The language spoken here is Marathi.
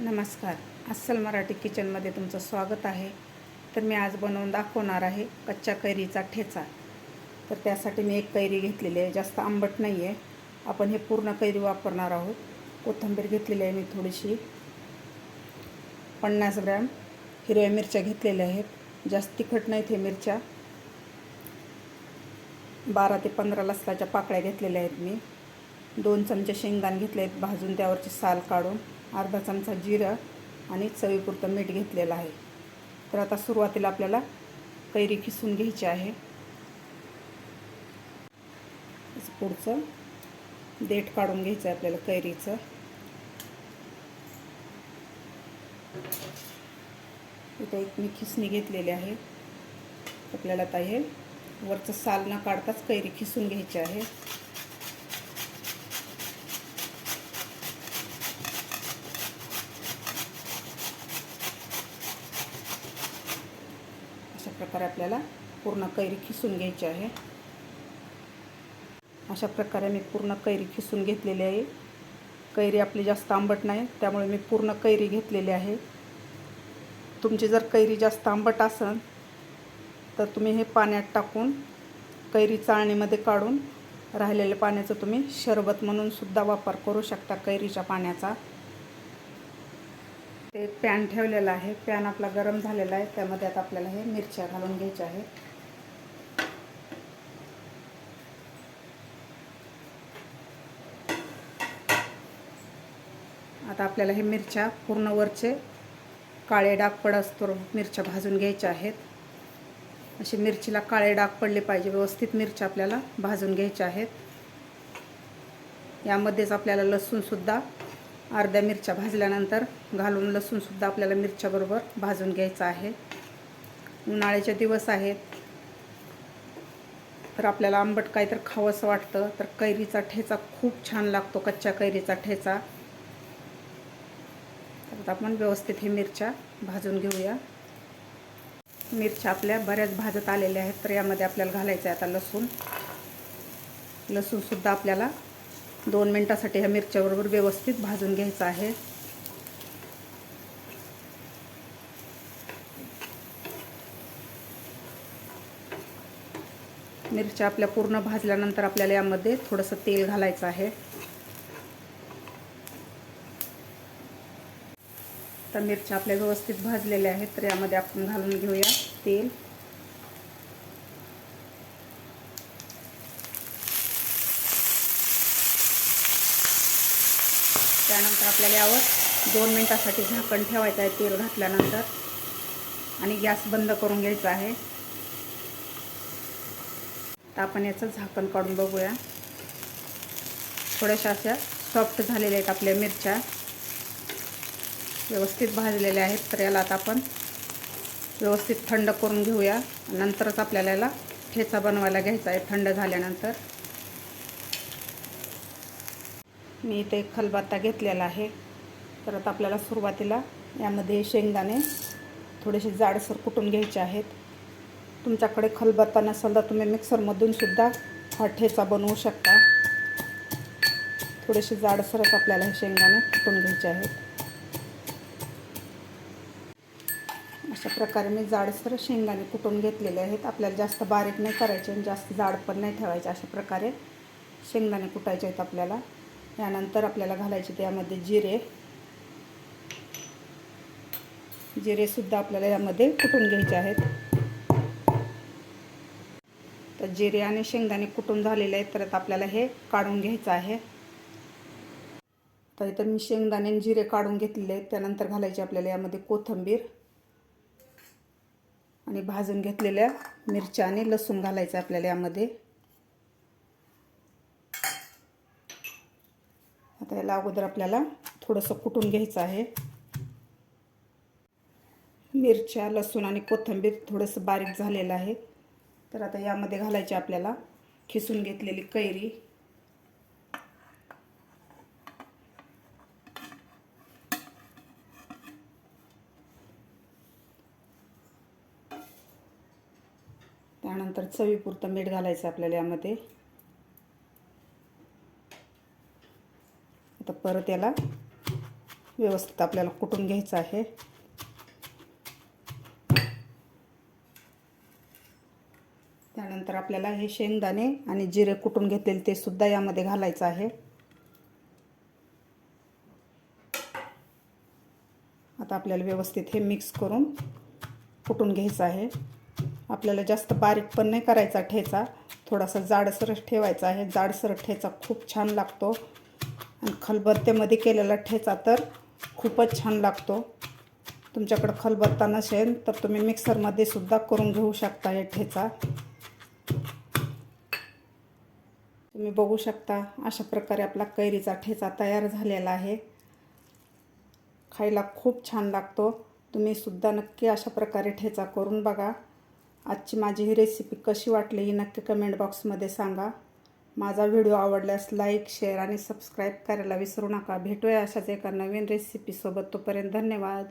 नमस्कार. अस्सल मराठी किचनमध्ये तुमचं स्वागत आहे. तर मी आज बनवून दाखवणार आहे कच्च्या कैरीचा ठेचा. तर त्यासाठी मी एक कैरी घेतलेली आहे जास्त आंबट नाही आहे आपण हे पूर्ण कैरी वापरणार आहोत. कोथिंबीर घेतलेली आहे मी थोडीशी. पन्नास ग्रॅम हिरव्या मिरच्या घेतलेल्या आहेत. जास्त तिखट नाहीत हे मिरच्या. बारा ते पंधरा लसणाच्या पाकळ्या घेतलेल्या आहेत मी. दोन चमचे शेंगदाणे घेतले आहेत भाजून त्यावरची साल काढून अर्धा चमचा जिरं आणि चवीपुरतं मीठ घेतलेलं आहे. तर आता सुरुवातीला आपल्याला कैरी खिसून घ्यायची आहे. पुढचं देठ काढून घ्यायचं आहे आपल्याला कैरीचं. इथं एक मी खिसणी घेतलेली आहे. आपल्याला आता हे वरचं साल न काढताच कैरी खिसून घ्यायची आहे. प्रकारे आपल्याला पूर्ण कैरी खिसून घ्यायची आहे. अशा प्रकारे मी पूर्ण कैरी खिसून घेतलेली आहे. कैरी आपली जास्त आंबट नाही त्यामुळे मी पूर्ण कैरी घेतलेली आहे. तुमची जर कैरी जास्त आंबट असेल तर तुम्ही हे पाण्यात टाकून कैरी चाळणीमध्ये काढून राहिलेल्या पाण्याचं तुम्ही शरबत म्हणून सुद्धा वापर करू शकता कैरीच्या पाण्याचा. ते पॅन ठेवलेला आहे. पॅन आपला गरम झालेला आहे. त्यामध्ये आता आपल्याला हे मिरच्या घालून घ्यायच्या आहेत. आता आपल्याला हे मिरच्या पूर्ण वरचे काळे डाग पडसतो मिरच्या भाजून घ्यायच्या आहेत. अशी मिरचीला काळे डाग पडले पाहिजे. व्यवस्थित मिरच्या आपल्याला भाजून घ्यायच्या आहेत. यामध्येच आपल्याला लसूणसुद्धा अर्ध्या मिरच्या भाजल्यानंतर घालून लसूणसुद्धा आपल्याला मिरच्याबरोबर भाजून घ्यायचं आहे. उन्हाळ्याचे दिवस आहेत. तर आपल्याला आंबट काही तर खावंसं वाटतं. तर कैरीचा ठेचा खूप छान लागतो कच्च्या कैरीचा ठेचा. तर आपण व्यवस्थित हे मिरच्या भाजून घेऊया. मिरच्या आपल्या बऱ्याच भाजत आलेल्या आहेत तर यामध्ये आपल्याला घालायचं आहे आता लसूण. लसूणसुद्धा आपल्याला दोन मिनटासाठी ह्या मिरच्याबरोबर व्यवस्थित भाजून घ्यायचं आहे. मिरच्या आपल्या पूर्ण भाजल्यानंतर आपल्याला यामध्ये थोडंसं तेल घालायचं आहे. तर मिरच्या आपल्या व्यवस्थित भाजलेल्या आहेत तर यामध्ये आपण घालून घेऊया तेल. त्यानंतर आपल्याला यावर दोन मिनटासाठी झाकण ठेवायचं आहे तेल घातल्यानंतर. आणि गॅस बंद करून घ्यायचा आहे. तर आपण याचं झाकण काढून बघूया. थोड्याशा अशा सॉफ्ट झालेल्या आहेत आपल्या मिरच्या. व्यवस्थित भाजलेल्या आहेत तर याला आता आपण व्यवस्थित थंड करून घेऊया. नंतरच आपल्याला याला ठेचा बनवायला घ्यायचा आहे थंड झाल्यानंतर. मी इथे खलबत्ता घेतलेला आहे. परत आपल्याला सुरुवातीला यामध्ये शेंगदाणे थोडेसे जाडसर कुटून घ्यायचे आहेत. तुमच्याकडे खलबत्ता नसेल तर तुम्ही मिक्सरमधून सुद्धा हा ठेचा बनवू शकता. थोडेसे जाडसरच आपल्याला हे शेंगदाणे कुटून घ्यायचे आहेत. अशा प्रकारे मी जाडसर शेंगदाणे कुटून घेतलेले आहेत. आपल्याला जास्त बारीक नाही करायचे आणि जास्त जाड पण नाही ठेवायचे. अशा प्रकारे शेंगदाणे कुटायचे आहेत आपल्याला. यानंतर आपल्याला घालायचे त्यामध्ये जिरे. जिरेसुद्धा आपल्याला यामध्ये कुटून घ्यायचे आहेत. तर जिरे आणि शेंगदाणे कुटून झालेले आहेत तर आपल्याला हे काढून घ्यायचं आहे. तर इथं मी शेंगदाणे आणि जिरे काढून घेतलेले आहेत. त्यानंतर घालायचे आपल्याला यामध्ये कोथिंबीर आणि भाजून घेतलेल्या मिरच्या आणि लसूण घालायचं आपल्याला यामध्ये. आता याला अगोदर आपल्याला थोडंसं कुटून घ्यायचं आहे. मिरच्या लसूण आणि कोथिंबीर थोडंसं बारीक झालेलं आहे. तर आता यामध्ये घालायची आपल्याला खिसून घेतलेली कैरी. त्यानंतर चवीपुरतं मीठ घालायचं आपल्याला यामध्ये. आता परत याला व्यवस्थित आपल्याला कुटून घ्यायचं आहे? त्यानंतर आपल्याला हे शेंगदाणे आणि जिरे कुटून घेतलेले ते सुद्धा यामध्ये घालायचं आहे. आता आपल्याला व्यवस्थित हे मिक्स करून कुटून घ्यायचं आहे? आपल्याला जास्त बारीक पण नाही करायचा ठेचा. थोडासा जाडसरच ठेवायचा आहे. जाडसर ठेचा खूप छान लागतो. आणि खलबत्त्यामध्ये केलेला ठेचा तर खूपच छान लागतो. तुमच्याकडं खलबत्ता नसेल तर तुम्ही मिक्सरमध्ये सुद्धा करून घेऊ शकता हे ठेचा. तुम्ही बघू शकता अशा प्रकारे आपला कैरीचा ठेचा तयार झालेला आहे. खायला खूप छान लागतो. तुम्ही सुद्धा नक्की अशा प्रकारे ठेचा करून बघा. आजची माझी ही रेसिपी कशी वाटली ही नक्की कमेंट बॉक्समध्ये सांगा. माझा व्हिडिओ आवडल्यास लाईक शेअर आणि सबस्क्राईब करायला विसरू नका. भेटूया अशाच एका नवीन रेसिपीसोबत तोपर्यंत धन्यवाद.